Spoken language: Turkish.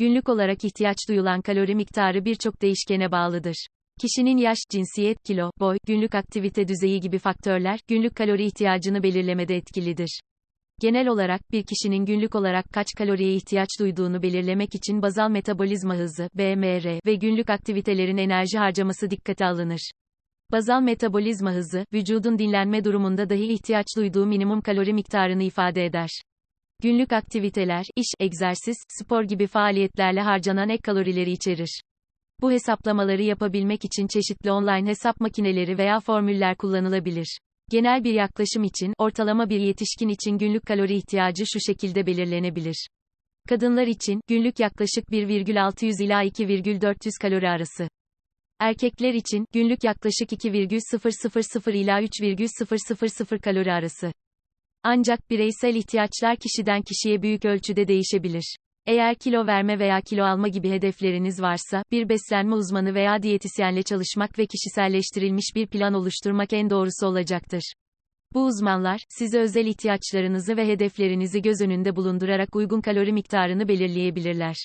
Günlük olarak ihtiyaç duyulan kalori miktarı birçok değişkene bağlıdır. Kişinin yaş, cinsiyet, kilo, boy, günlük aktivite düzeyi gibi faktörler, günlük kalori ihtiyacını belirlemede etkilidir. Genel olarak, bir kişinin günlük olarak kaç kaloriye ihtiyaç duyduğunu belirlemek için bazal metabolizma hızı, BMR ve günlük aktivitelerin enerji harcaması dikkate alınır. Bazal metabolizma hızı, vücudun dinlenme durumunda dahi ihtiyaç duyduğu minimum kalori miktarını ifade eder. Günlük aktiviteler, iş, egzersiz, spor gibi faaliyetlerle harcanan ek kalorileri içerir. Bu hesaplamaları yapabilmek için çeşitli online hesap makineleri veya formüller kullanılabilir. Genel bir yaklaşım için, ortalama bir yetişkin için günlük kalori ihtiyacı şu şekilde belirlenebilir. Kadınlar için, günlük yaklaşık 1,600 ila 2,400 kalori arası. Erkekler için, günlük yaklaşık 2,000 ila 3,000 kalori arası. Ancak bireysel ihtiyaçlar kişiden kişiye büyük ölçüde değişebilir. Eğer kilo verme veya kilo alma gibi hedefleriniz varsa, bir beslenme uzmanı veya diyetisyenle çalışmak ve kişiselleştirilmiş bir plan oluşturmak en doğrusu olacaktır. Bu uzmanlar, size özel ihtiyaçlarınızı ve hedeflerinizi göz önünde bulundurarak uygun kalori miktarını belirleyebilirler.